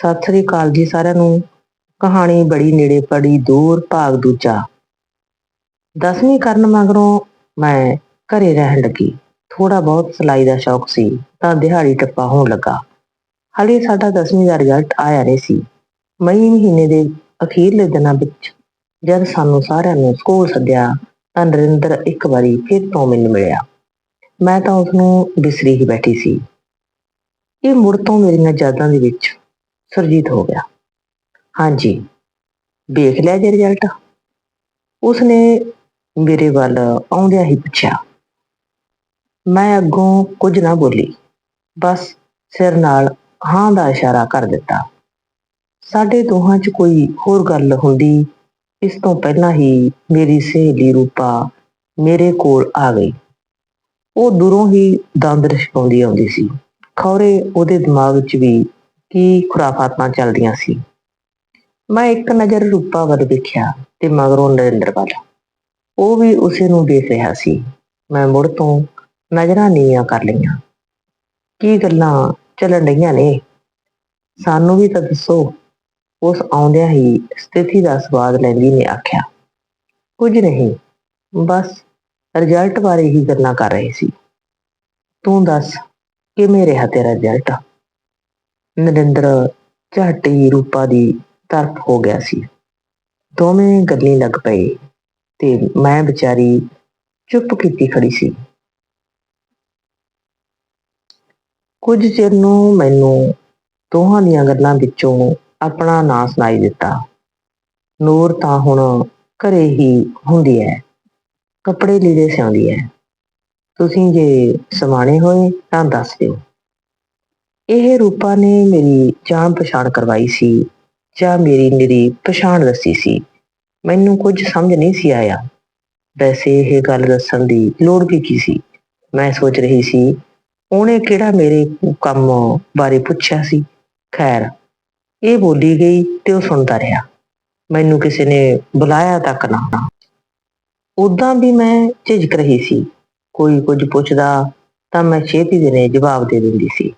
ਸਤਿ ਸ੍ਰੀ ਅਕਾਲ ਜੀ ਸਾਰਿਆਂ ਨੂੰ। ਕਹਾਣੀ ਬੜੀ ਨੇੜੇ ਪੜੀ ਦੂਰ, ਭਾਗ ਦੂਜਾ। ਦਸਵੀਂ ਕਰਨ ਮਗਰੋਂ ਮੈਂ ਘਰੇ ਰਹਿਣ ਲੱਗੀ। ਥੋੜਾ ਬਹੁਤ ਸਿਲਾਈ ਦਾ ਸ਼ੌਕ ਸੀ, ਤਾਂ ਦਿਹਾੜੀ ਟੱਪਾ ਹੋਣ ਲੱਗਾ। ਹਾਲੇ ਸਾਡਾ ਦਸਵੀਂ ਦਾ ਰਿਜ਼ਲਟ ਆਇਆ ਨਹੀਂ ਸੀ। ਮਈ ਮਹੀਨੇ ਦੇ ਅਖੀਰਲੇ ਦਿਨਾਂ ਵਿੱਚ ਜਦ ਸਾਨੂੰ ਸਾਰਿਆਂ ਨੂੰ ਸਕੂਲ ਸੱਦਿਆ, ਤਾਂ ਨਰਿੰਦਰ ਇੱਕ ਵਾਰੀ ਫਿਰ ਤੋਂ ਮੈਨੂੰ ਮਿਲਿਆ। ਮੈਂ ਤਾਂ ਉਸ ਨੂੰ ਬਿਸਰੀ ਹੀ ਬੈਠੀ ਸੀ। ਇਹ ਮੁੜ ਤੋਂ ਮੇਰੀਆਂ ਯਾਦਾਂ ਦੇ ਵਿੱਚ ਸੁਰਜੀਤ ਹੋ ਗਿਆ। ਹਾਂਜੀ ਵੇਖ ਲਿਆ ਜੇ ਰਿਜ਼ਲਟ ਉਸਨੇ ਮੇਰੇ ਵੱਲ ਆਉਂਦਿਆਂ ਹੀ ਪੁੱਛਿਆ, ਮੈਂ ਅੱਗੋਂ ਕੁਝ ਨਾ ਬੋਲੀ, ਬਸ ਸਿਰ ਨਾਲ ਹਾਂ ਦਾ ਇਸ਼ਾਰਾ ਕਰ ਦਿੱਤਾ। ਸਾਡੇ ਦੋਹਾਂ 'ਚ ਕੋਈ ਹੋਰ ਗੱਲ ਹੁੰਦੀ, ਇਸ ਤੋਂ ਪਹਿਲਾਂ ਹੀ ਮੇਰੀ ਸਹੇਲੀ ਰੂਪਾ ਮੇਰੇ ਕੋਲ ਆ ਗਈ। ਉਹ ਦੂਰੋਂ ਹੀ ਦੰਦ ਰਸ਼ਕਾਉਂਦੀ ਆਉਂਦੀ ਸੀ। ਖੌਰੇ ਉਹਦੇ ਦਿਮਾਗ ਚ ਵੀ ਕੀ ਖੁਰਾਫਾਤਾਂ ਚੱਲਦੀਆਂ ਸੀ। ਮੈਂ ਇੱਕ ਨਜ਼ਰ ਰੂਪਾ ਵੱਲ ਦੇਖਿਆ ਤੇ ਮਗਰੋਂ ਨਰਿੰਦਰ ਵੱਲ। ਉਹ ਵੀ ਉਸੇ ਨੂੰ ਦੇਖ ਰਿਹਾ ਸੀ। ਮੈਂ ਮੁੜ ਤੋਂ ਨਜ਼ਰਾਂ ਨੀਵੀਆਂ ਕਰ ਲਈਆਂ। ਕੀ ਗੱਲਾਂ ਚੱਲਣ ਰਹੀਆਂ ਨੇ? ਸਾਨੂੰ ਵੀ ਤਾਂ ਦੱਸੋ। ਉਸ ਆਉਂਦਿਆਂ ਹੀ ਸਥਿਤੀ ਦਾ ਸਵਾਦ ਲੈਂਦੀ ਨੇ ਆਖਿਆ, ਕੁਝ ਨਹੀਂ, ਬਸ ਰਿਜ਼ਲਟ ਬਾਰੇ ਹੀ ਗੱਲਾਂ ਕਰ ਰਹੇ ਸੀ। ਤੂੰ ਦੱਸ, ਕਿਵੇਂ ਰਿਹਾ ਤੇਰਾ ਰਿਜ਼ਲਟ? ਨਰਿੰਦਰ ਝੱਟ ਹੀ ਰੂਪਾ ਦੀ ਤਰਫ ਹੋ ਗਿਆ ਸੀ। ਦੋਵੇਂ ਗੱਲਾਂ ਲੱਗ ਪਏ ਤੇ ਮੈਂ ਵਿਚਾਰੀ ਚੁੱਪ ਕੀਤੀ ਖੜੀ ਸੀ। ਕੁਝ ਚਿਰ ਨੂੰ ਮੈਨੂੰ ਦੋਹਾਂ ਦੀਆਂ ਗੱਲਾਂ ਵਿੱਚੋਂ ਆਪਣਾ ਨਾਂ ਸੁਣਾਈ ਦਿੱਤਾ। ਨੂਰ ਤਾਂ ਹੁਣ ਘਰੇ ਹੀ ਹੁੰਦੀ ਹੈ, ਕੱਪੜੇ ਲੀੜੇ ਸਿਉਂਦੀ ਹੈ। ਤੁਸੀਂ ਜੇ ਸਮਾਣੇ ਹੋਏ ਤਾਂ ਦੱਸ ਦਿਓ। ਇਹ ਰੂਪਾ ਨੇ ਮੇਰੀ ਜਾਣ ਪਛਾਣ ਕਰਵਾਈ ਸੀ ਜਾਂ ਮੇਰੀ ਮੇਰੀ ਪਛਾਣ ਦੱਸੀ ਸੀ। ਮੈਨੂੰ ਕੁਝ ਸਮਝ ਨਹੀਂ ਸੀ ਆਇਆ। ਵੈਸੇ ਇਹ ਗੱਲ ਦੱਸਣ ਦੀ ਲੋੜ ਵੀ ਕੀ ਸੀ? ਮੈਂ ਸੋਚ ਰਹੀ ਸੀ, ਉਹਨੇ ਕਿਹੜਾ ਮੇਰੇ ਕੰਮ ਬਾਰੇ ਪੁੱਛਿਆ ਸੀ? ਖੈਰ, ਇਹ ਬੋਲੀ ਗਈ ਤੇ ਉਹ ਸੁਣਦਾ ਰਿਹਾ। ਮੈਨੂੰ ਕਿਸੇ ਨੇ ਬੁਲਾਇਆ ਤੱਕ ਨਾ। ਉਦਾਂ ਵੀ ਮੈਂ ਝਿਜਕ ਰਹੀ ਸੀ। ਕੋਈ ਕੁਝ ਪੁੱਛਦਾ ਤਾਂ ਮੈਂ ਛੇਤੀ ਦੇਣੇ ਜਵਾਬ ਦੇ ਦਿੰਦੀ ਸੀ।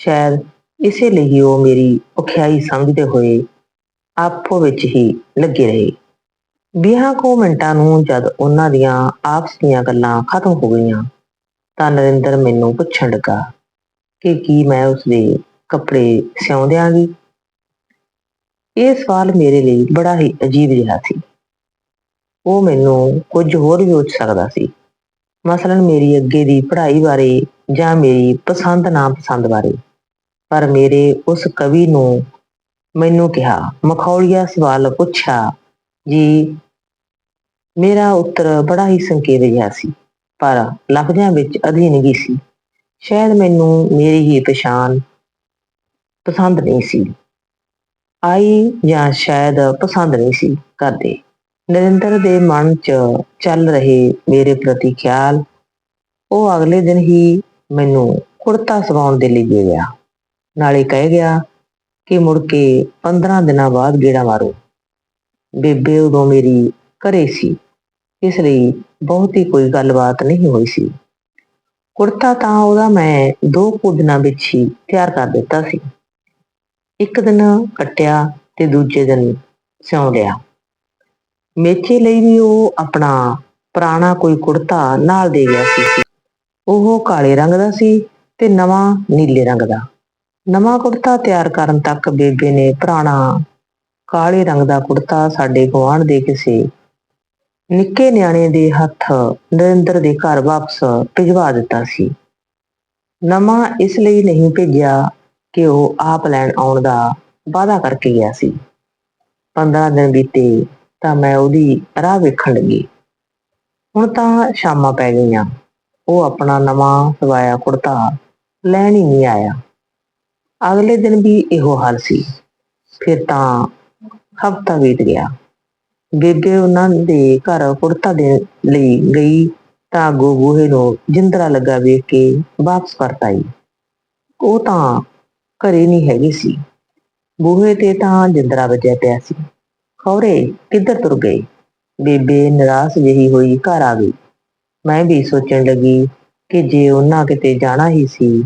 ਸ਼ਾਇਦ ਇਸੇ ਲਈ ਉਹ ਮੇਰੀ ਔਖਿਆਈ ਸਮਝਦੇ ਹੋਏ ਆਪੋ ਵਿੱਚ ਹੀ ਲੱਗੇ ਰਹੇ। ਵੀਹਾਂ ਕੋ ਮਿੰਟਾਂ ਨੂੰ ਜਦ ਉਹਨਾਂ ਦੀਆਂ ਆਪਸ ਦੀਆਂ ਗੱਲਾਂ ਖਤਮ ਹੋ ਗਈਆਂ, ਤਾਂ ਨਰਿੰਦਰ ਮੈਨੂੰ ਪੁੱਛਣ ਲੱਗਾ ਕਿ ਕੀ ਮੈਂ ਉਸਦੇ ਕੱਪੜੇ ਸਿਉਂ ਦਿਆਂਗੀ ਇਹ ਸਵਾਲ ਮੇਰੇ ਲਈ ਬੜਾ ਹੀ ਅਜੀਬ ਜਿਹਾ ਸੀ। ਉਹ ਮੈਨੂੰ ਕੁਝ ਹੋਰ ਵੀ ਪੁੱਛ ਸਕਦਾ ਸੀ। ਮਸਲਨ ਮੇਰੀ ਅੱਗੇ ਦੀ ਪੜ੍ਹਾਈ ਬਾਰੇ ਜਾਂ ਮੇਰੀ ਪਸੰਦ ਨਾ ਪਸੰਦ ਬਾਰੇ। ਪਰ ਮੇਰੇ ਉਸ ਕਵੀ ਨੂੰ ਮੈਨੂੰ ਕਿਹਾ, ਮਖੌਲੀਆ ਸਵਾਲ ਪੁੱਛਿਆ, ਜੀ, ਮੇਰਾ ਉੱਤਰ ਬੜਾ ਹੀ ਸੰਕੇਤ ਜਿਹਾ ਸੀ, ਪਰ ਲਫ਼ਜ਼ਾਂ ਵਿੱਚ ਅਧੀਨਗੀ ਸੀ। ਸ਼ਾਇਦ ਮੈਨੂੰ ਮੇਰੀ ਹੀ ਪਛਾਣ ਪਸੰਦ ਨਹੀਂ ਸੀ। ਆਈ ਜਾਂ ਸ਼ਾਇਦ ਪਸੰਦ ਨਹੀਂ ਸੀ ਕਰਦੇ। ਨਰਿੰਦਰ ਦੇ ਮਨ 'ਚ ਚੱਲ ਰਹੇ ਮੇਰੇ ਪ੍ਰਤੀ ਖਿਆਲ, ਉਹ ਅਗਲੇ ਦਿਨ ਹੀ ਮੈਨੂੰ ਕੁੜਤਾ ਸਵਾਉਣ ਦੇ ਲਈ ਦੇ ਗਿਆ ਨਾਲੇ ਕਹਿ ਗਿਆ ਕਿ ਮੁੜ ਕੇ 15 ਦਿਨਾਂ ਬਾਅਦ ਗੇੜਾ ਮਾਰੋ। ਬੇਬੇ ਉਦੋਂ ਮੇਰੀ ਘਰੇ ਸੀ, ਇਸ ਲਈ ਬਹੁਤੀ ਕੋਈ ਗੱਲਬਾਤ ਨਹੀਂ ਹੋਈ ਸੀ। ਕੁੜਤਾ ਤਾਂ ਉਹਦਾ ਮੈਂ ਦੋ ਕੁ ਦਿਨਾਂ ਵਿੱਚ ਹੀ ਤਿਆਰ ਕਰ ਦਿੱਤਾ ਸੀ। ਇੱਕ ਦਿਨ ਕੱਟਿਆ ਤੇ ਦੂਜੇ ਦਿਨ ਸਿਉਂ ਲਿਆ। ਮੇਚੇ ਲਈ ਵੀ ਉਹ ਆਪਣਾ ਪੁਰਾਣਾ ਕੋਈ ਕੁੜਤਾ ਨਾਲ ਦੇ ਗਿਆ ਸੀ ਉਹ ਕਾਲੇ ਰੰਗ ਦਾ ਸੀ ਤੇ ਨਵਾਂ ਨੀਲੇ ਰੰਗ ਦਾ। ਨਵਾਂ ਕੁੜਤਾ ਤਿਆਰ ਕਰਨ ਤੱਕ ਬੇਬੇ ਨੇ ਪੁਰਾਣਾ ਕਾਲੇ ਰੰਗ ਦਾ ਕੁੜਤਾ ਸਾਡੇ ਗੁਆਂਢ ਦੇ ਕਿਸੇ ਨਿੱਕੇ ਨਿਆਣੇ ਦੇ ਹੱਥ ਨਰਿੰਦਰ ਦੇ ਘਰ ਵਾਪਸ ਭਿਜਵਾ ਦਿੱਤਾ ਸੀ। ਨਵਾਂ ਇਸ ਲਈ ਨਹੀਂ ਭੇਜਿਆ ਕਿ ਉਹ ਆਪ ਲੈਣ ਆਉਣ ਦਾ ਵਾਅਦਾ ਕਰਕੇ ਗਿਆ ਸੀ। 15 ਦਿਨ ਬੀਤੇ ਤਾਂ ਮੈਂ ਉਹਦੀ ਰਾਹ ਵੇਖਣ ਲੱਗੀ। ਹੁਣ ਤਾਂ ਸ਼ਾਮਾਂ ਪੈ ਗਈਆਂ। ਉਹ ਆਪਣਾ ਨਵਾਂ ਸਵਾਇਆ ਕੁੜਤਾ ਲੈਣ ਹੀ ਨਹੀਂ ਆਇਆ। ਅਗਲੇ ਦਿਨ ਵੀ ਇਹੋ ਹਾਲ ਸੀ। ਫਿਰ ਤਾਂ ਹਫਤਾ ਬੀਤ ਗਿਆ। ਬੇਬੇ ਉਹਨਾਂ ਦੇ ਘਰ ਕੁੜਤਾ ਦੇ ਲਈ ਗਈ ਤਾਂ ਅੱਗੋਂ ਬੂਹੇ ਨੂੰ ਜਿੰਦਰਾ ਲੱਗਾ ਵੇਖ ਕੇ ਵਾਪਸ ਪਰਤ ਆਈ। ਉਹ ਤਾਂ ਘਰੇ ਨਹੀਂ ਹੈਗੀ ਸੀ। ਬੂਹੇ ਤੇ ਤਾਂ ਜਿੰਦਰਾ ਵੱਜਿਆ ਪਿਆ ਸੀ। ਖੌਰੇ ਕਿੱਧਰ ਤੁਰ ਗਏ? ਬੇਬੇ ਨਿਰਾਸ਼ ਜਿਹੀ ਹੋਈ, ਘਰ ਆ ਗਈ। ਮੈਂ ਵੀ ਸੋਚਣ ਲੱਗੀ ਕਿ ਜੇ ਉਹਨਾਂ ਕਿਤੇ ਜਾਣਾ ਹੀ ਸੀ,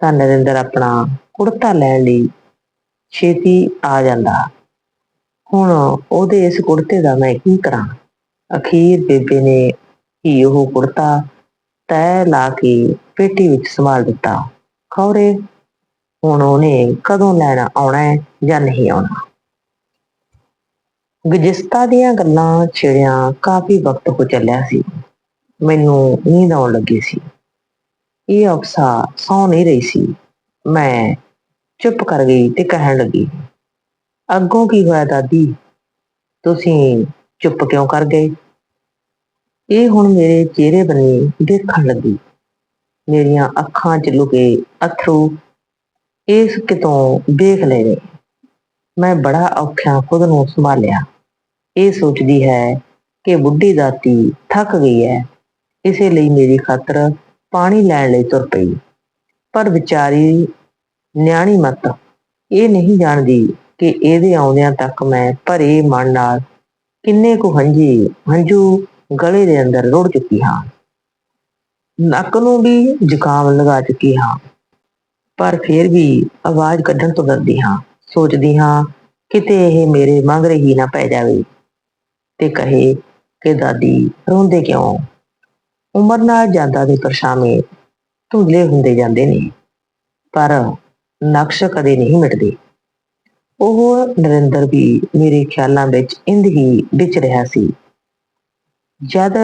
ਤਾਂ ਨਰਿੰਦਰ ਆਪਣਾ ਕੁੜਤਾ ਲੈਣ ਲਈ ਛੇਤੀ ਆ ਜਾਂਦਾ। ਹੁਣ ਉਹਦੇ ਇਸ ਕੁੜਤੇ ਦਾ ਮੈਂ ਕੀ ਕਰਾਂ? ਅਖੀਰ ਬੇਬੇ ਨੇ ਹੀ ਉਹ ਕੁੜਤਾ ਤੈ ਲਾ ਕੇ ਪੇਟੀ ਵਿੱਚ ਸੰਭਾਲ ਦਿੱਤਾ। ਖੌਰੇ ਹੁਣ ਉਹਨੇ ਕਦੋਂ ਲੈਣਾ ਆਉਣਾ ਜਾਂ ਨਹੀਂ ਆਉਣਾ? ਗਜਿਸਤਾ ਦੀਆਂ ਗੱਲਾਂ ਛੇੜਿਆਂ ਕਾਫੀ ਵਕਤ ਹੋ ਚੱਲਿਆ ਸੀ। ਮੈਨੂੰ ਨੀਂਦ ਆਉਣ ਲੱਗੀ ਸੀ। ਇਹ ਅਫਸਾ ਸੌ ਨਹੀਂ ਰਹੀ ਸੀ। ਮੈਂ ਚੁੱਪ ਕਰ ਗਈ ਤੇ ਕਹਿਣ ਲੱਗੀ, ਅੱਗੋਂ ਕੀ ਹੋਇਆ ਦਾਦੀ? ਤੁਸੀਂ ਚੁੱਪ ਕਿਉਂ ਕਰ ਗਏ? ਇਹ ਹੁਣ ਮੇਰੇ ਚਿਹਰੇ ਬੰਨੀ ਦੇਖਣ ਲੱਗੀ। ਮੇਰੀਆਂ ਅੱਖਾਂ 'ਚ ਲੁਕੇ ਅਥਰੂ ਇਸ ਕਿਤੋਂ ਦੇਖ ਲਏ ਨੇ। ਮੈਂ ਬੜਾ ਔਖਿਆਂ ਖੁਦ ਨੂੰ ਸੰਭਾਲਿਆ। ਇਹ ਸੋਚਦੀ ਹੈ ਕਿ ਬੁੱਢੀ ਦਾਤੀ ਥੱਕ ਗਈ ਹੈ। ਇਸੇ ਲਈ ਮੇਰੀ ਖਾਤਰ ਪਾਣੀ ਲੈਣ ਲਈ ਤੁਰ ਪਈ। ਪਰ ਵਿਚਾਰੀ ਨਿਆਣੀ ਮਤ ਇਹ ਨਹੀਂ ਜਾਣਦੀ ਕਿ ਇਹਦੇ ਆਉਂਦਿਆਂ ਤੱਕ ਮੈਂ ਭਰੇ ਮਨ ਨਾਲ ਕਿੰਨੇ ਕੁ ਹੰਝੀ, ਹੰਝੂ ਗਲੇ ਦੇ ਅੰਦਰ ਰੁੜ ਚੁੱਕੀ ਹਾਂ। ਨੱਕ ਨੂੰ ਵੀ ਜ਼ੁਕਾਮ ਲਗਾ ਚੁੱਕੀ ਹਾਂ। ਪਰ ਫਿਰ ਵੀ ਆਵਾਜ਼ ਕੱਢਣ ਤੋਂ ਡਰਦੀ ਹਾਂ। ਸੋਚਦੀ ਹਾਂ ਕਿਤੇ ਇਹ ਮੇਰੇ ਮੰਗ ਰਹੀ ਨਾ ਪੈ ਜਾਵੇ। ਤੇ ਕਹੇ ਕਿ ਦਾਦੀ, ਰੋਂਦੇ ਕਿਉਂ? ਉਮਰ ਨਾਲ ਜਾਂਦਾ ਦੇ ਪਰਛਾਵੇਂ ਧੁੰਦਲੇ ਹੁੰਦੇ ਜਾਂਦੇ ਨੇ, ਪਰ ਨਕਸ਼ ਕਦੇ ਨਹੀਂ ਮਿਟਦੇ। ਉਹ ਨਰਿੰਦਰ ਵੀ ਮੇਰੇ ਖਿਆਲਾਂ ਵਿੱਚ ਇੰਦ ਹੀ ਵਿਚ ਰਿਹਾ ਸੀ। ਜਦ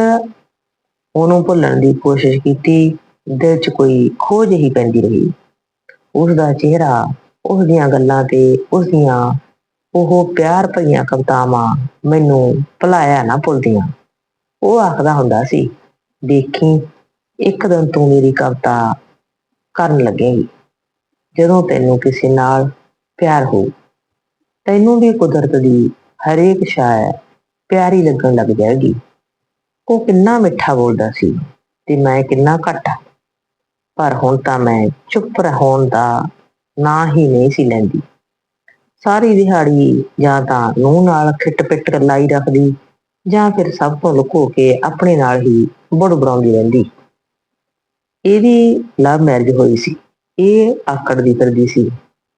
ਉਹਨੂੰ ਭੁੱਲਣ ਦੀ ਕੋਸ਼ਿਸ਼ ਕੀਤੀ, ਦਿਲ 'ਚ ਕੋਈ ਖੋਜ ਹੀ ਪੈਂਦੀ ਰਹੀ। ਉਸ ਦਾ ਚਿਹਰਾ ਉਸ ਦੀਆਂ ਗੱਲਾਂ ਤੇ ਉਸ ਦੀਆਂ ਉਹ ਪਿਆਰ ਭਰੀਆਂ ਕਵਿਤਾਵਾਂ ਮੈਨੂੰ ਭੁਲਾਇਆ ਨਾ ਭੁੱਲਦੀਆਂ। ਉਹ ਆਖਦਾ ਹੁੰਦਾ ਸੀ, ਦੇਖੀ, ਇੱਕ ਦਿਨ ਤੂੰ ਮੇਰੀ ਕਵਿਤਾ ਕਰਨ ਲੱਗੇਗੀ ਜਦੋਂ ਤੈਨੂੰ ਕਿਸੇ ਨਾਲ ਪਿਆਰ ਹੋ ਤੈਨੂੰ ਵੀ ਕੁਦਰਤ ਦੀ ਹਰੇਕ ਸ਼ਾਇ ਪਿਆਰੀ ਲੱਗਣ ਲੱਗ ਜਾਏਗੀ। ਉਹ ਕਿੰਨਾ ਮਿੱਠਾ ਬੋਲਦਾ ਸੀ ਤੇ ਮੈਂ ਕਿੰਨਾ ਘੱਟ ਪਰ ਹੁਣ ਤਾਂ ਮੈਂ ਚੁੱਪ ਰਹਿਣ ਦਾ ਨਾਂ ਹੀ ਨਹੀਂ ਸੀ ਲੈਂਦੀ। ਸਾਰੀ ਦਿਹਾੜੀ ਜਾਂ ਤਾਂ ਨੂੰ ਨਾਲ ਖਿੱਟ-ਪਿੱਟ ਲਾਈ ਰੱਖਦੀ, ਜਾਂ ਫਿਰ ਸਭ ਤੋਂ ਲੁਕੋ ਕੇ ਆਪਣੇ ਨਾਲ ਹੀ ਬੜਬੜਾਉਂਦੀ ਰਹਿੰਦੀ। ਇਹਦੀ ਲਵ ਮੈਰਿਜ ਹੋਈ ਸੀ। ਇਹ ਆਕੜ ਦੀ ਕਰਦੀ ਸੀ।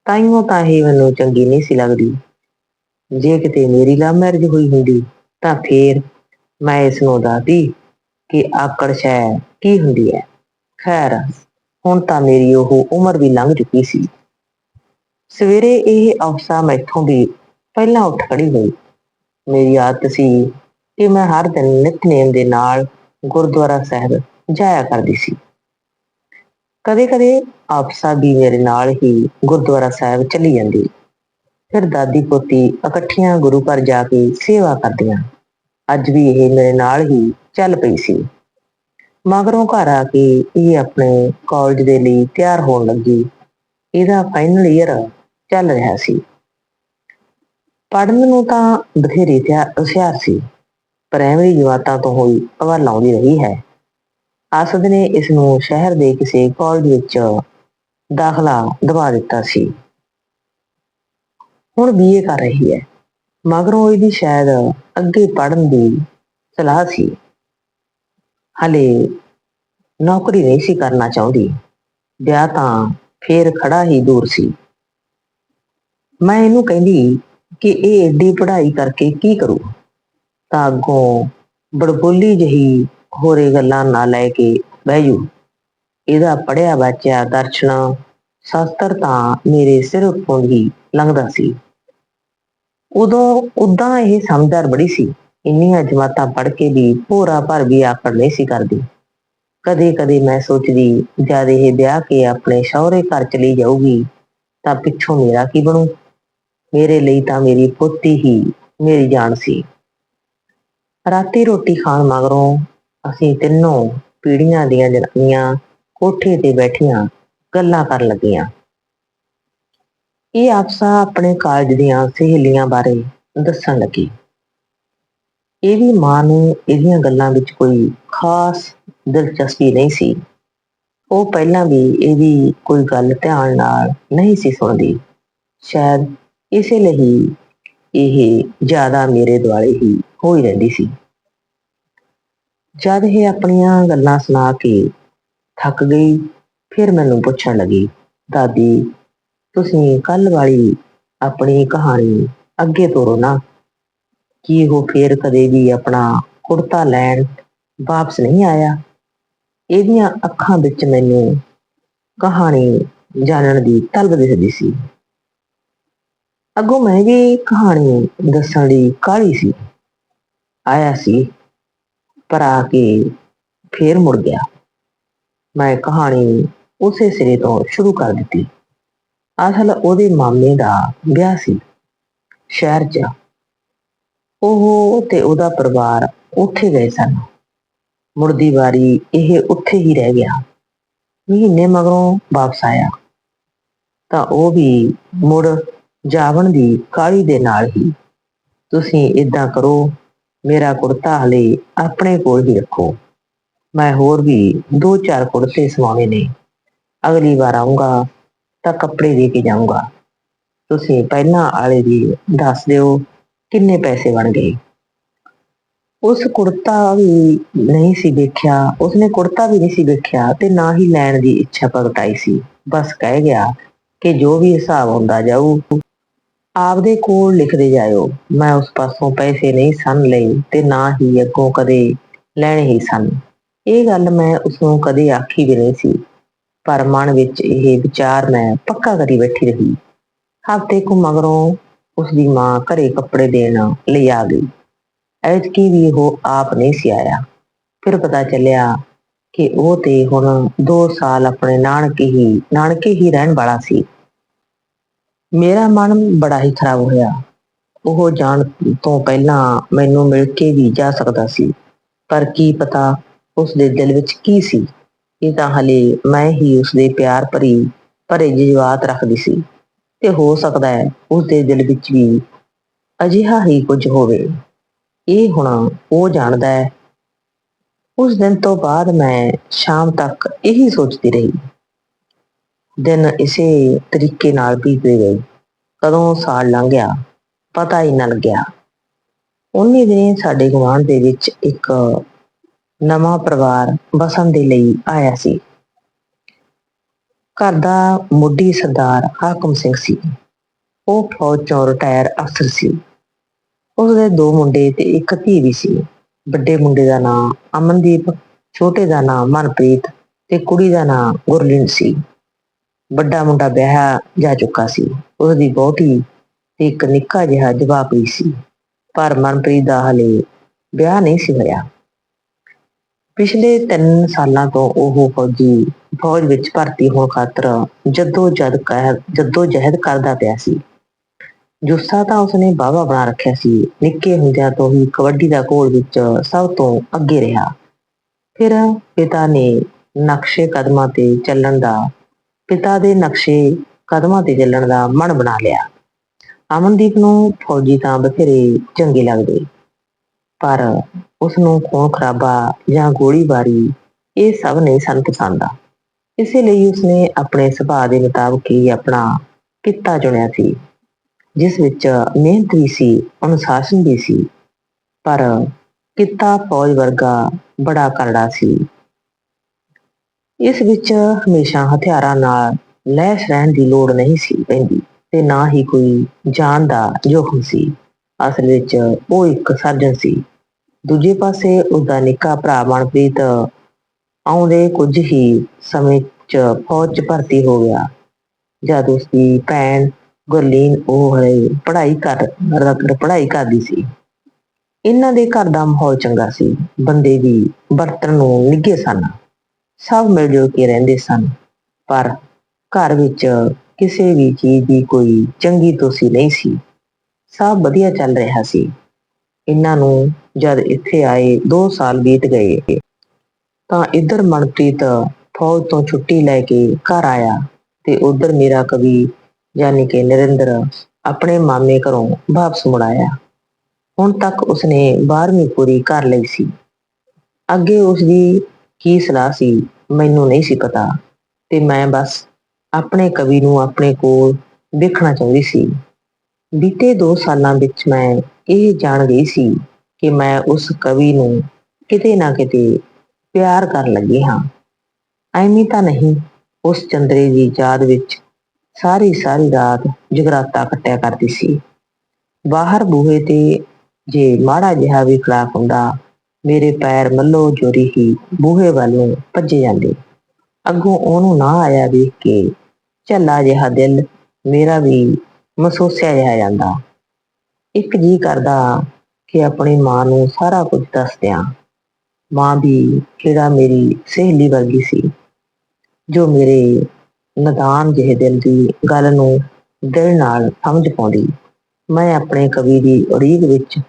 ਤਾਈਓ ਤਾਂ ਇਹ ਮੈਨੂੰ ਚੰਗੀ ਨਹੀਂ ਸੀ ਲੱਗਦੀ। ਜੇ ਕਿਤੇ ਮੇਰੀ ਲਵ ਮੈਰਿਜ ਹੋਈ ਹੁੰਦੀ, ਤਾਂ ਫੇਰ ਮੈਂ ਇਸ ਨੂੰ ਦੱਸਦੀ ਕਿ ਆਕੜ ਸ਼ੈ ਕੀ ਹੁੰਦੀ ਹੈ ਖੈਰ, ਹੁਣ ਤਾਂ ਮੇਰੀ ਉਹ ਉਮਰ ਵੀ ਲੰਘ ਚੁੱਕੀ ਸੀ। ਸਵੇਰੇ ਇਹ ਅਫਸਾ ਮੈਥੋਂ ਵੀ ਪਹਿਲਾਂ ਉੱਠ ਖੜੀ ਹੋਈ। ਮੇਰੀ ਆਦਤ ਸੀ ਕਿ ਮੈਂ ਹਰ ਦਿਨ ਨਿਤਨੇਮ ਦੇ ਨਾਲ ਗੁਰਦੁਆਰਾ ਸਾਹਿਬ ਜਾਇਆ ਕਰਦੀ ਸੀ। ਕਦੇ-ਕਦੇ ਆਪਸਾ ਵੀ ਮੇਰੇ ਨਾਲ ਹੀ ਗੁਰਦੁਆਰਾ ਸਾਹਿਬ ਚਲੀ ਜਾਂਦੀ। ਫਿਰ ਦਾਦੀ ਪੋਤੀ ਇਕੱਠੀਆਂ ਗੁਰੂ ਘਰ ਜਾ ਕੇ ਸੇਵਾ ਕਰਦੀਆਂ। ਅੱਜ ਵੀ ਇਹ ਮੇਰੇ ਨਾਲ ਹੀ ਚੱਲ ਪਈ ਸੀ। ਮਗਰੋਂ ਘਰ ਆ ਕੇ ਇਹ ਆਪਣੇ ਕਾਲਜ ਦੇ ਲਈ ਤਿਆਰ ਹੋਣ ਲੱਗੀ। ਇਹਦਾ ਫਾਈਨਲ ਈਅਰ ਚੱਲ ਰਿਹਾ ਸੀ। ਪੜਨ ਨੂੰ ਤਾਂ ਬਥੇਰੀ ਤਿਆਰ ਹੁਸ਼ਿਆਰ ਸੀ ਪ੍ਰਾਇਮਰੀ ਜਮਾਤਾਂ ਤੋਂ ਹੋਈ ਅਵਲ ਲਾਉਂਦੀ ਰਹੀ ਹੈ। ਆਸਦ ਨੇ ਇਸ ਨੂੰ ਸ਼ਹਿਰ ਦੇ ਕਿਸੇ ਕਾਲਜ ਵਿੱਚ ਦਾਖਲਾ ਦਵਾ ਦਿੱਤਾ ਸੀ। ਹੁਣ ਬੀਏ ਕਰ ਰਹੀ ਹੈ। ਮਗਰੋਂ ਇਹਦੀ ਸ਼ਾਇਦ ਅੱਗੇ ਪੜਨ ਦੀ ਸਲਾਹ ਸੀ। ਹਲੇ ਨੌਕਰੀ ਨਹੀਂ ਸੀ ਕਰਨਾ ਚਾਹੁੰਦੀ। ਵਿਆਹ ਤਾਂ ਫੇਰ ਖੜਾ ਹੀ ਦੂਰ ਸੀ। ਮੈਂ ਇਹਨੂੰ ਕਹਿੰਦੀ ਕਿ ਇਹ ਏਡੀ ਪੜ੍ਹਾਈ ਕਰਕੇ ਕੀ ਕਰੂ? ਤਾਂ ਅੱਗੋਂ ਬੜਬੋਲੀ ਜਹੀ ਹੋਰੇ ਗੱਲਾਂ ਨਾ ਲੈ ਕੇ ਬਹਿ ਜੂ। ਇਹਦਾ ਪੜਿਆ ਬੱਚਿਆ ਦਰਸ਼ਨ ਸ਼ਾਸਤਰ ਤਾਂ ਮੇਰੇ ਸਿਰ ਉੱਤੋਂ ਹੀ ਲੰਘਦਾ ਸੀ। ਉਦੋਂ ਉਦਾਂ ਇਹ ਸਮਝਦਾਰ ਬੜੀ ਸੀ। ਇੰਨੀਆਂ ਜਮਾਤਾਂ ਪੜ੍ਹ ਕੇ ਵੀ ਭੋਰਾ ਭਰ ਵੀ ਆਕੜ ਨਹੀਂ ਸੀ ਕਰਦੀ। ਕਦੇ ਕਦੇ ਮੈਂ ਸੋਚਦੀ, ਜਦ ਇਹ ਵਿਆਹ ਕੇ ਆਪਣੇ ਸਹੁਰੇ ਘਰ ਚਲੀ ਜਾਊਗੀ ਤਾਂ ਪਿੱਛੋਂ ਮੇਰਾ ਕੀ ਬਣੂ? ਮੇਰੇ ਲਈ ਤਾਂ ਮੇਰੀ ਪੋਤੀ ਹੀ ਮੇਰੀ ਜਾਨ ਸੀ। ਰਾਤੀ ਰੋਟੀ ਖਾਣ ਮਗਰੋਂ ਅਸੀਂ ਤਿੰਨੋਂ ਪੀੜੀਆਂ ਦੀਆਂ ਜਨਾਨੀਆਂ ਕੋਠੇ ਤੇ ਬੈਠੀਆਂ ਗੱਲਾਂ ਕਰਨ ਲੱਗੀਆਂ। ਇਹ ਆਪਸਾ ਆਪਣੇ ਕਾਲਜ ਦੀਆਂ ਸਹੇਲੀਆਂ ਬਾਰੇ ਦੱਸਣ ਲੱਗੀ। ਇਹਦੀ ਮਾਂ ਨੂੰ ਇਹਦੀਆਂ ਗੱਲਾਂ ਵਿੱਚ ਕੋਈ ਖਾਸ ਦਿਲਚਸਪੀ ਨਹੀਂ ਸੀ। ਉਹ ਪਹਿਲਾਂ ਵੀ ਇਹਦੀ ਕੋਈ ਗੱਲ ਧਿਆਨ ਨਾਲ ਨਹੀਂ ਸੀ ਸੁਣਦੀ। ਸ਼ਾਇਦ ਇਸੇ ਲਈ ਇਹ ਜ਼ਿਆਦਾ ਮੇਰੇ ਦੁਆਲੇ ਹੀ ਹੋਈ ਰਹਿੰਦੀ ਸੀ। ਜਦ ਇਹ ਆਪਣੀਆਂ ਗੱਲਾਂ ਸੁਣਾ ਕੇ ਥੱਕ ਗਈ, ਫਿਰ ਮੈਨੂੰ ਪੁੱਛਣ ਲੱਗੀ, ਦਾਦੀ, ਤੁਸੀਂ ਕੱਲ ਵਾਲੀ ਆਪਣੀ ਕਹਾਣੀ ਅੱਗੇ ਤੋਰੋ ਨਾ। ਕੀ ਉਹ ਫੇਰ ਕਦੇ ਵੀ ਆਪਣਾ ਕੁੜਤਾ ਲੈਣ ਵਾਪਸ ਨਹੀਂ ਆਇਆ? ਇਹਦੀਆਂ ਅੱਖਾਂ ਵਿੱਚ ਮੈਨੂੰ ਕਹਾਣੀ ਜਾਣਨ ਦੀ ਤਲਬ ਦਿਸਦੀ ਸੀ। ਅੱਗੋਂ ਮੈਂ ਵੀ ਕਹਾਣੀ ਦੱਸਣ ਦੀ ਕਾਹਲੀ ਸੀ। ਆਇਆ ਸੀ, ਪਰ ਆ ਕੇ ਫੇਰ ਮੁੜ ਗਿਆ। ਮੈਂ ਕਹਾਣੀ ਉਸੇ ਸਿਰੇ ਤੋਂ ਸ਼ੁਰੂ ਕਰ ਦਿੱਤੀ। ਅਸਲ ਉਹਦੇ ਮਾਮੇ ਦਾ ਵਿਆਹ ਸੀ, ਸ਼ਹਿਰ 'ਚ। ਉਹ ਤੇ ਉਹਦਾ ਪਰਿਵਾਰ ਉੱਥੇ ਗਏ ਸਨ। ਮੁੜਦੀ ਵਾਰੀ ਇਹ ਉੱਥੇ ਹੀ ਰਹਿ ਗਿਆ। ਮਹੀਨੇ ਮਗਰੋਂ ਵਾਪਸ ਆਇਆ। ਤਾਂ ਉਹ ਵੀ ਮੁੜ ਜਾਵਣ ਦੀ ਕਾਲੀ ਦੇ ਨਾਲ ਹੀ। ਤੁਸੀਂ ਇਦਾਂ ਕਰੋ, ਮੇਰਾ ਕੁੜਤਾ ਹਲੇ ਆਪਣੇ ਕੋਲ ਹੀ ਰੱਖੋ। ਮੈਂ ਹੋਰ ਵੀ ਦੋ ਚਾਰ ਕੁੜਤੇ ਸਵਾਉਣੇ ਨੇ। ਅਗਲੀ ਵਾਰ ਆਉਂਗਾ ਤਾਂ ਕੱਪੜੇ ਦੇ ਕੇ ਜਾਊਂਗਾ। ਤੁਸੀਂ ਪਹਿਲਾਂ ਆਲੇ ਦੀ ਦੱਸ ਦਿਓ, ਕਿੰਨੇ ਪੈਸੇ ਬਣ ਗਏ? ਉਸ ਕੁੜਤਾ ਵੀ ਨਹੀਂ ਸੀ ਵੇਖਿਆ, ਉਸਨੇ ਕੁੜਤਾ ਵੀ ਨਹੀਂ ਸੀ ਵੇਖਿਆ ਤੇ ਨਾ ਹੀ ਲੈਣ ਦੀ ਇੱਛਾ ਪ੍ਰਗਟਾਈ ਸੀ। ਬਸ ਕਹਿ ਗਿਆ ਕਿ ਜੋ ਵੀ ਹਿਸਾਬ ਹੁੰਦਾ ਜਾਊ ਆਪਦੇ ਕੋਲ ਲਿਖਦੇ ਜਾਇਓ। ਮੈਂ ਉਸ ਪਾਸੋਂ ਪੈਸੇ ਨਹੀਂ ਸਨ ਲਏ ਤੇ ਨਾ ਹੀ ਅੱਗੋਂ ਕਦੇ ਲੈਣੇ ਹੀ ਸਨ। ਇਹ ਗੱਲ ਮੈਂ ਉਸਨੂੰ ਕਦੇ ਆਖੀ ਵੀ ਨਹੀਂ ਸੀ। ਪਰ ਮਨ ਵਿੱਚ ਇਹ ਵਿਚਾਰ ਮੈਂ ਪੱਕਾ ਕਰੀ ਬੈਠੀ ਰਹੀ। ਹਫ਼ਤੇ ਕੁ ਮਗਰੋਂ ਉਸ ਦੀ ਮਾਂ ਘਰੇ ਕੱਪੜੇ ਦੇਣ ਲਈ ਆ ਗਈ। ਐਤਕੀ ਵੀ ਉਹ ਆਪ ਨਹੀਂ ਸੀ ਆਇਆ। ਫਿਰ ਪਤਾ ਚੱਲਿਆ ਕਿ ਉਹ ਤੇ ਹੁਣ 2 ਸਾਲ ਆਪਣੇ ਨਾਨਕੇ ਹੀ ਨਾਨਕੇ ਹੀ ਰਹਿਣ ਵਾਲਾ ਸੀ। ਮੇਰਾ ਮਨ ਬੜਾ ਹੀ ਖਰਾਬ ਹੋਇਆ। ਉਹ ਜਾਣ ਤੋਂ ਪਹਿਲਾਂ ਮੈਨੂੰ ਮਿਲ ਕੇ ਵੀ ਜਾ ਸਕਦਾ ਸੀ। ਪਰ ਕੀ ਪਤਾ ਉਸ ਦੇ ਦਿਲ ਵਿੱਚ ਕੀ ਸੀ। ਇਹ ਤਾਂ ਹਲੇ ਮੈਂ ਹੀ ਉਸ ਦੇ ਪਿਆਰ ਭਰੀ, ਭਰੇ ਜਜ਼ਬਾਤ ਰੱਖਦੀ ਸੀ। ਤੇ ਹੋ ਸਕਦਾ ਹੈ ਉਸ ਦੇ ਦਿਲ ਵਿੱਚ ਵੀ ਅਜਿਹਾ ਹੀ ਕੁਝ ਹੋਵੇ। ਇਹ ਹੁਣ ਉਹ ਜਾਣਦਾ ਹੈ। ਉਸ ਦਿਨ ਤੋਂ ਬਾਅਦ ਮੈਂ ਸ਼ਾਮ ਤੱਕ ਇਹੀ ਸੋਚਦੀ ਰਹੀ। ਦਿਨ ਇਸੇ ਤਰੀਕੇ ਨਾਲ ਬੀਤਦੇ ਗਏ। ਕਦੋਂ ਸਾਲ ਲੰਘ ਗਿਆ, ਪਤਾ ਹੀ ਨਾ ਲੱਗਿਆ। ਉਨੀ ਦਿਨ ਸਾਡੇ ਗੁਆਂਢ ਦੇ ਵਿੱਚ ਇੱਕ ਨਵਾਂ ਪਰਿਵਾਰ ਵਸਣ ਦੇ ਲਈ ਆਇਆ ਸੀ। ਘਰ ਦਾ ਮੁੱਢੀ ਸਰਦਾਰ ਹਾਕਮ ਸਿੰਘ ਸੀ। ਉਹ ਫੌਜ ਚੋਂ ਰਿਟਾਇਰ ਅਫਸਰ ਸੀ। ਉਸਦੇ ਦੋ ਮੁੰਡੇ ਤੇ ਇੱਕ ਧੀ ਵੀ ਸੀ। ਵੱਡੇ ਮੁੰਡੇ ਦਾ ਨਾਮ ਅਮਨਦੀਪ, ਛੋਟੇ ਦਾ ਨਾਮ ਮਨਪ੍ਰੀਤ ਤੇ ਕੁੜੀ ਦਾ ਨਾਮ ਗੁਰਲੀਨ ਸੀ। ਵੱਡਾ ਮੁੰਡਾ ਵਿਆਹ ਜਾ ਚੁੱਕਾ ਸੀ। ਉਸਦੀ ਬਹੁਤੀ ਤੇ ਇੱਕ ਨਿੱਕਾ ਜਿਹਾ ਜਵਾਬੀ ਸੀ। ਪਰ ਮਨਪ੍ਰੀਤ ਦਾ ਹਲੇ ਵਿਆਹ ਨਹੀਂ ਸੀ ਹੋਇਆ। ਪਿਛਲੇ 3 ਸਾਲਾਂ ਤੋਂ ਉਹ ਫੌਜੀ, ਫੌਜ ਵਿੱਚ ਭਰਤੀ ਹੋਣ ਖਾਤਰ ਜੱਦੋ ਜਦ ਜੱਦੋ ਜਹਿਦ ਕਰਦਾ ਪਿਆ ਸੀ। ਜੁੱਸਾ ਤਾਂ ਉਸਨੇ ਬਾਵਾ ਬਣਾ ਰੱਖਿਆ ਸੀ। ਨਿੱਕੇ ਹੁੰਦਿਆਂ ਤੋਂ ਹੀ ਕਬੱਡੀ ਦਾ ਘੋਲ ਵਿੱਚ ਸਭ ਤੋਂ ਅੱਗੇ ਰਿਹਾ। ਫਿਰ ਪਿਤਾ ਨੇ ਨਕਸ਼ੇ ਕਦਮਾਂ ਤੇ ਚੱਲਣ ਦਾ ਪਿਤਾ ਦੇ ਨਕਸ਼ੇ ਕਦਮਾਂ ਤੇ ਚੱਲਣ ਦਾ ਮਨ ਬਣਾ ਲਿਆ। ਅਮਨਦੀਪ ਨੂੰ ਫੌਜੀ ਤਾਂ ਬਥੇਰੇ ਚੰਗੇ ਲੱਗਦੇ, ਪਰ ਉਸ ਨੂੰ ਖੂਨ ਖਰਾਬਾ ਜਾਂ ਗੋਲੀਬਾਰੀ ਇਹ ਸਭ ਨਹੀਂ ਸਨ ਪਸੰਦ। ਇਸੇ ਲਈ ਉਸਨੇ ਆਪਣੇ ਸੁਭਾਅ ਦੇ ਮੁਤਾਬਕ ਹੀ ਆਪਣਾ ਕਿੱਤਾ ਚੁਣਿਆ ਸੀ, ਜਿਸ ਵਿੱਚ ਮਿਹਨਤ ਵੀ ਸੀ, ਅਨੁਸ਼ਾਸਨ ਵੀ ਸੀ, ਪਰ ਕਿੱਤਾ ਫੌਜ ਵਰਗਾ ਬੜਾ ਕਰੜਾ ਸੀ। ਇਸ ਵਿੱਚ ਹਮੇਸ਼ਾ ਹਥਿਆਰਾਂ ਨਾਲ ਲੈਸ ਰਹਿਣ ਦੀ ਲੋੜ ਨਹੀਂ ਸੀ ਪੈਂਦੀ ਤੇ ਨਾ ਹੀ ਕੋਈ ਜਾਨ ਦਾ ਜੋਖਮ ਸੀ। ਅਸਲ ਵਿੱਚ ਉਹ ਇੱਕ ਸਰਜਨ ਸੀ। ਦੂਜੇ ਪਾਸੇ ਉਸਦਾ ਨਿੱਕਾ ਭਰਾ ਮਨਪ੍ਰੀਤ ਆਉਂਦੇ ਕੁਝ ਹੀ ਸਮੇਂ 'ਚ ਫੌਜ 'ਚ ਭਰਤੀ ਹੋ ਗਿਆ। ਜਦ ਉਸਦੀ ਭੈਣ ਗੁਰਲੀਨ ਉਹ ਹਲੇ ਪੜ੍ਹਾਈ ਕਰ ਰ- ਪੜ੍ਹਾਈ ਕਰਦੀ ਸੀ। ਇਹਨਾਂ ਦੇ ਘਰ ਦਾ ਮਾਹੌਲ ਚੰਗਾ ਸੀ। ਬੰਦੇ ਦੀ ਬਰਤਨ ਨੂੰ ਨਿੱਘੇ ਸਨ। ਸਭ ਮਿਲ ਜੁਲ ਕੇ ਰਹਿੰਦੇ ਸਨ, ਪਰ ਘਰ ਵਿੱਚ ਕਿਸੇ ਵੀ ਚੀਜ਼ ਦੀ ਕੋਈ ਚੰਗੀ ਤੋਸੀ ਨਹੀਂ ਸੀ। ਸਭ ਵਧੀਆ ਚੱਲ ਰਿਹਾ ਸੀ। ਇਹਨਾਂ ਨੂੰ ਜਦ ਇੱਥੇ ਆਏ 2 ਸਾਲ ਬੀਤ ਗਏ। ਤਾਂ ਇੱਧਰ ਮਨਪ੍ਰੀਤ ਫੌਜ ਤੋਂ ਛੁੱਟੀ ਲੈ ਕੇ ਘਰ ਆਇਆ ਤੇ ਉਧਰ ਮੇਰਾ ਕਵੀ ਯਾਨੀ ਕਿ ਨਰਿੰਦਰ ਆਪਣੇ ਮਾਮੇ ਘਰੋਂ ਵਾਪਸ ਮੁੜਾਇਆ ਹੁਣ ਤੱਕ ਉਸਨੇ 12ਵੀਂ ਪੂਰੀ ਕਰ ਲਈ ਸੀ। ਅੱਗੇ ਉਸਦੀ ਕੀ ਸਲਾਹ ਸੀ? ਮੈਨੂੰ ਨਹੀਂ ਸੀ ਪਤਾ ਤੇ ਮੈਂ ਬਸ ਆਪਣੇ ਕਵੀ ਨੂੰ ਆਪਣੇ ਕੋਲ ਵੇਖਣਾ ਚਾਹੁੰਦੀ ਸੀ। ਬੀਤੇ 2 ਸਾਲਾਂ ਵਿੱਚ ਮੈਂ ਇਹ ਜਾਣ ਗਈ ਸੀ ਕਿ ਮੈਂ ਉਸ ਕਵੀ ਨੂੰ ਕਿਤੇ ਨਾ ਕਿਤੇ ਪਿਆਰ ਕਰਨ ਲੱਗੀ ਹਾਂ। ਐਵੇਂ ਤਾਂ ਨਹੀਂ, ਉਸ ਚੰਦਰੇ ਦੀ ਯਾਦ ਵਿੱਚ ਸਾਰੀ ਸਾਰੀ ਰਾਤ ਜਗਰਾਤਾ ਕੱਟਿਆ ਕਰਦੀ ਸੀ। ਬਾਹਰ ਬੂਹੇ ਤੇ ਜੇ ਮਾੜਾ ਜਿਹਾ ਵੀ ਖਲਾਕ ਹੁੰਦਾ ਮੇਰੇ ਪੈਰ ਮੱਲੋ ਜੋਰੀ ਹੀ ਬੂਹੇ ਵੱਲ ਨੂੰ ਭੱਜੇ ਜਾਂਦੇ। ਅੱਗੋਂ ਉਹਨੂੰ ਨਾ ਆਇਆ ਵੇਖ ਕੇ ਝੱਲਾ ਜਿਹਾ ਦਿਲ ਮੇਰਾ ਵੀ ਮਸੋਸਿਆ ਜਿਹਾ ਜਾਂਦਾ। ਇੱਕ ਜੀ ਕਰਦਾ ਕਿ ਆਪਣੀ ਮਾਂ ਨੂੰ ਸਾਰਾ ਕੁਝ ਦੱਸ ਦਿਆਂ। ਮਾਂ ਵੀ ਕਿਹੜਾ ਮੇਰੀ ਸਹੇਲੀ ਵਰਗੀ ਸੀ, ਜੋ ਮੇਰੇ ਨਦਾਨ ਜਿਹੇ ਦਿਲ ਦੀ ਗੱਲ ਨੂੰ ਦਿਲ ਨਾਲ ਸਮਝ ਪਾਉਂਦੀ। ਮੈਂ ਆਪਣੇ ਕਵੀ ਦੀ ਉਡੀਕ ਵਿੱਚ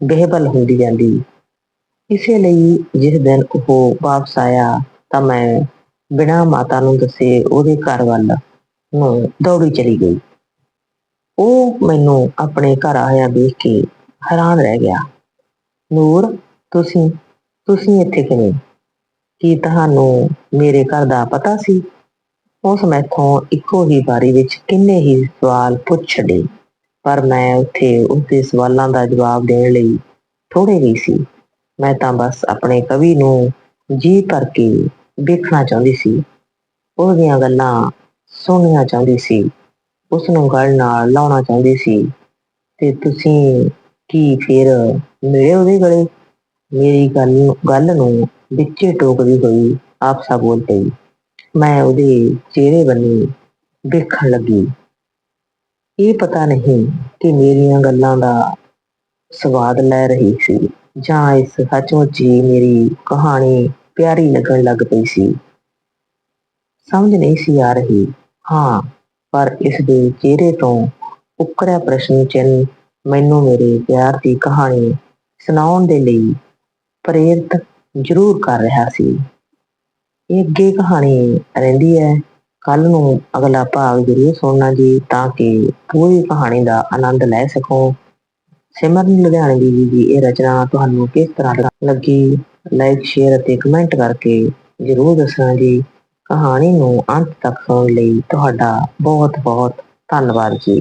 ਬੇਹਬਲ ਹੁੰਦੀ ਜਾਂਦੀ। ਇਸੇ ਲਈ ਜਿਸ ਦਿਨ ਉਹ ਵਾਪਸ ਆਇਆ ਤਾਂ ਮੈਂ ਬਿਨਾਂ ਮਾਤਾ ਨੂੰ ਦੱਸੇ ਉਹਦੇ ਘਰ ਵੱਲ ਨੂੰ ਦੌੜੀ ਚਲੀ ਗਈ। ਉਹ ਮੈਨੂੰ ਆਪਣੇ ਘਰ ਆਇਆ ਦੇਖ ਕੇ ਹੈਰਾਨ ਰਹਿ ਗਿਆ। ਨੂਰ, ਤੁਸੀਂ ਤੁਸੀਂ ਇੱਥੇ ਕਿਵੇਂ? ਕੀ ਤੁਹਾਨੂੰ ਮੇਰੇ ਘਰ ਦਾ ਪਤਾ ਸੀ? ਉਸ ਮੈਥੋਂ ਇੱਕੋ ਹੀ ਵਾਰੀ ਵਿੱਚ ਕਿੰਨੇ ਹੀ ਸਵਾਲ ਪੁੱਛ ਛੱਡੇ। ਪਰ ਮੈਂ ਉੱਥੇ ਉਸਦੇ ਸਵਾਲਾਂ ਦਾ ਜਵਾਬ ਦੇਣ ਲਈ ਥੋੜੇ ਗਈ ਸੀ। ਮੈਂ ਤਾਂ ਬਸ ਆਪਣੇ ਕਵੀ ਨੂੰ ਜੀ ਭਰ ਕੇ ਵੇਖਣਾ ਚਾਹੁੰਦੀ ਸੀ। ਉਹਦੀਆਂ ਗੱਲਾਂ ਸੁਣਨੀਆਂ ਚਾਹੁੰਦੀ ਸੀ। ਉਸ ਨੂੰ ਗੱਲ ਨਾਲ ਲਾਉਣਾ ਚਾਹੁੰਦੀ ਸੀ। ਤੇ ਤੁਸੀਂ ਕੀ ਫਿਰ ਮਿਲੇ ਉਹਦੇ ਗਲੇ? ਮੇਰੀ ਗੱਲ ਗੱਲ ਨੂੰ ਵਿੱਚੇ ਟੋਕਦੀ ਹੋਈ ਆਪਸਾ ਬੋਲ ਪਈ। ਮੈਂ ਉਹਦੇ ਚਿਹਰੇ ਬੰਨੀ ਵੇਖਣ ਲੱਗੀ। ਇਹ ਪਤਾ ਨਹੀਂ ਕਿ ਮੇਰੀਆਂ ਗੱਲਾਂ ਦਾ ਸਵਾਦ ਲੈ ਰਹੀ ਸੀ। ਜਾਂ ਇਸ ਸੱਚਮੁੱਚ ਹੀ ਮੇਰੀ ਕਹਾਣੀ ਪਿਆਰੀ ਲੱਗਣ ਲੱਗ ਪਈ ਸੀ। ਸਮਝ ਨਹੀਂ ਸੀ ਆ ਰਹੀ। ਹਾਂ, ਪਰ ਇਸ ਦੇ ਚਿਹਰੇ ਤੋਂ ਉੱਕਰਿਆ ਪ੍ਰਸ਼ਨ ਚਿੰਨ੍ਹ ਮੈਨੂੰ ਮੇਰੇ ਪਿਆਰ ਦੀ ਕਹਾਣੀ ਸੁਣਾਉਣ ਦੇ ਲਈ ਪ੍ਰੇਰਿਤ ਜ਼ਰੂਰ ਕਰ ਰਿਹਾ ਸੀ। ਇਹ ਅੱਗੇ ਕਹਾਣੀ ਰਹਿੰਦੀ ਹੈ। ਕੱਲ ਨੂੰ ਅਗਲਾ ਭਾਗ ਜ਼ਰੂਰ ਸੁਣਨਾ ਜੀ, ਤਾਂ ਕਿ ਪੂਰੀ ਕਹਾਣੀ ਦਾ ਆਨੰਦ ਲੈ ਸਕੋ। ਸਿਮਰਨ ਲੁਧਿਆਣਵੀ ਜੀ ਦੀ ਇਹ ਰਚਨਾ ਤੁਹਾਨੂੰ ਕਿਸ ਤਰ੍ਹਾਂ ਲੱਗੀ? ਲਾਈਕ ਸ਼ੇਅਰ ਅਤੇ ਕਮੈਂਟ ਕਰਕੇ ਜ਼ਰੂਰ ਦੱਸਣਾ ਜੀ। ਕਹਾਣੀ ਨੂੰ ਅੰਤ ਤੱਕ ਸੁਣਨ ਲਈ ਤੁਹਾਡਾ ਬਹੁਤ ਬਹੁਤ ਧੰਨਵਾਦ ਜੀ।